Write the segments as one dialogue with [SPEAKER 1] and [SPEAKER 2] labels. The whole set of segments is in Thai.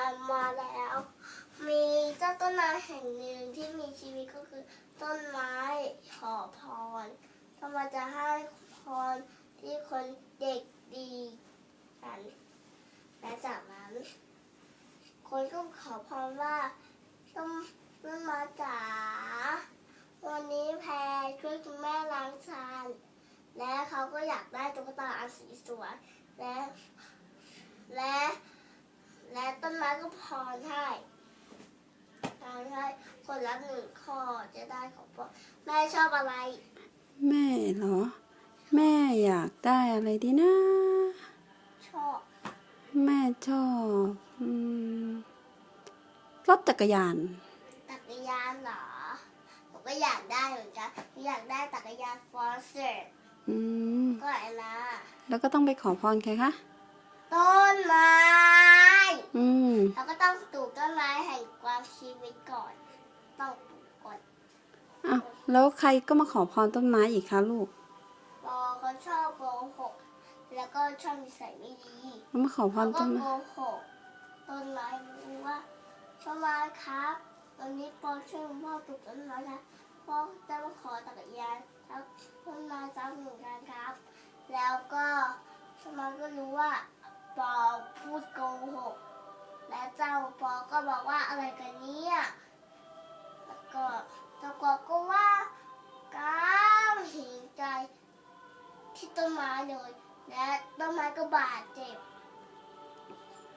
[SPEAKER 1] านมาแล้ว มีเจ้าต้นไม้แห่งหนึ่งที่มีชีวิตก็คือ ต้นไม้ขอพรก็มาจะให้พรที่คนเด็กดีกันและจากนั้น คนก็ขอพรว่าต้นต้นไม้จ๋าวันนี้แพรช่วยคุณแม่ล้างจานและเขาก็อยากได้ตุ๊กตาอันสีสวยและและและต้น ไม้ก็พรให้พรให้คนละหนึ่งข้อจะได้ของพ่อแม่ชอบอะไร
[SPEAKER 2] แม่เหรอ แม่อยากได้อะไรดีนะ
[SPEAKER 1] ชอบ
[SPEAKER 2] แม่ชอบอืมรถจักรยาน
[SPEAKER 1] จักรยานเหรอผมก็อยากได้เหมือนกันอยากได้จักรยานฟอร์เซอร์
[SPEAKER 2] อืม
[SPEAKER 1] ก็ไอ้นะ
[SPEAKER 2] แล้วก็ต้องไปขอพรใครคะ
[SPEAKER 1] ต้นไม้
[SPEAKER 2] อืม
[SPEAKER 1] เราก็ต้องปลูกต้นไม้แห่งความชีวิตก่อน ต้องปลูกก่อน
[SPEAKER 2] อ้าวแล้วใครก็มาขอพรต้นไม้อีกคะลูก
[SPEAKER 1] พอเขาชอบโกหกแล้วก็ชอบนิสัยไม่ดี
[SPEAKER 2] แล้วมาขอพ
[SPEAKER 1] เขา
[SPEAKER 2] ร
[SPEAKER 1] ก็
[SPEAKER 2] ต้นไม้
[SPEAKER 1] โกหกต้นไม้รู้ว่าต้นไม้ครับวันนี้ปอช่วยคุณพ่อปลูกต้นไม้นะพ่อจะมาขอจักรยานแล้วต้นไม้จะเหมือนกันครับ แล้วก็ต้นไม้ก็รู้ว่าปอพูดโกหก และเจ้าปอก็บอกว่าอะไรกันเนี่ยแล้วก็เจ้ากอก็ว่าก้าวหิงใจที่ต้นไม้เลยและต้นไม้ก็บาดเจ็บ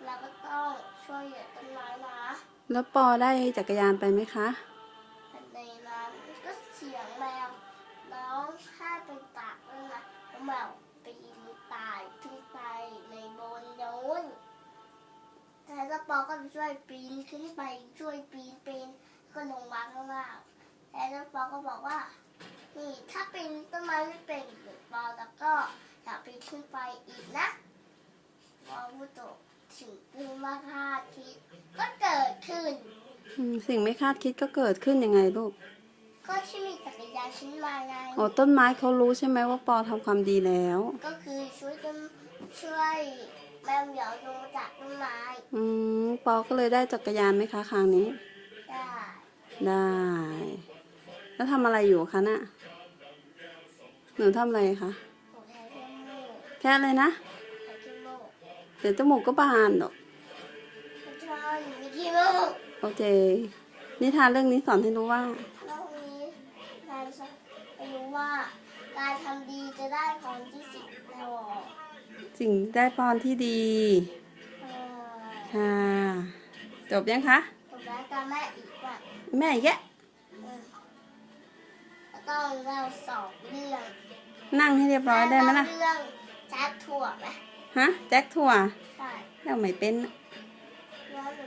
[SPEAKER 1] เราก็ต้องช่วยเหลือต้นไม้นะ
[SPEAKER 2] แล้วปอได้จักรยานไปไหมคะ
[SPEAKER 1] แต่ในนั้นก็เสียงแมวร้องไห้ไปตากนั่นนะแล้วแมวปีนตาย ช่วยปีนขึ้นไปช่วยปีนปีนก็ลงมาข้างล่างแล้วเจ้าปอก็บอกว่า นี่ถ้าปีนต้นไม้ไม่เป็นเหมือนปอแล้วก็อยากปีนขึ้นไปอีกนะปอพูดตกถึงคือมาคาดคิดก็เกิดขึ้น
[SPEAKER 2] อืมสิ่งไม่คาดคิดก็เกิดขึ้นยังไงลูก
[SPEAKER 1] ก็ที่มีจักรยานชิ้นมาไง
[SPEAKER 2] โอ้ต้นไม้เขารู้ใช่ไหมว่าปอทำความดีแล้ว
[SPEAKER 1] ก็คือช่วยต้นช่วย แมวเหมียวลงจากต้นไม้
[SPEAKER 2] อืมปอก็เลยได้จักรยานไหมคะครั้งนี้
[SPEAKER 1] ได้
[SPEAKER 2] ได้ แล้วทำอะไรอยู่คะน่ะหนูทำอะไรคะ
[SPEAKER 1] ผมแทนขี้มูก
[SPEAKER 2] แค่อะไรนะ
[SPEAKER 1] แทนขี้มูก
[SPEAKER 2] เดี๋ยวจมูกก็บานหรอก
[SPEAKER 1] ไม่ใช่มีขี้มูก
[SPEAKER 2] โอเค นิทานเรื่องนี้สอนให้รู้ว่า
[SPEAKER 1] โลกนี้การไม่รู้ว่า การทำดีจะได้ของที่สิบแล้ว
[SPEAKER 2] สิ่งได้พรที่ดี
[SPEAKER 1] เออ
[SPEAKER 2] ค่ะ จบยังคะ
[SPEAKER 1] ผมรักกับแม่อีกว่า
[SPEAKER 2] แม่อีกแยะ
[SPEAKER 1] ต้องเล่าสองเรื่อง
[SPEAKER 2] นั่งให้เรียบร้อยได้ไหมล่ะ
[SPEAKER 1] เรื่องแจ๊ดถั่วไหม
[SPEAKER 2] ฮะ แจ็คถั่ว
[SPEAKER 1] ใช่
[SPEAKER 2] แล้วไม่เป็น
[SPEAKER 1] แล้วหนู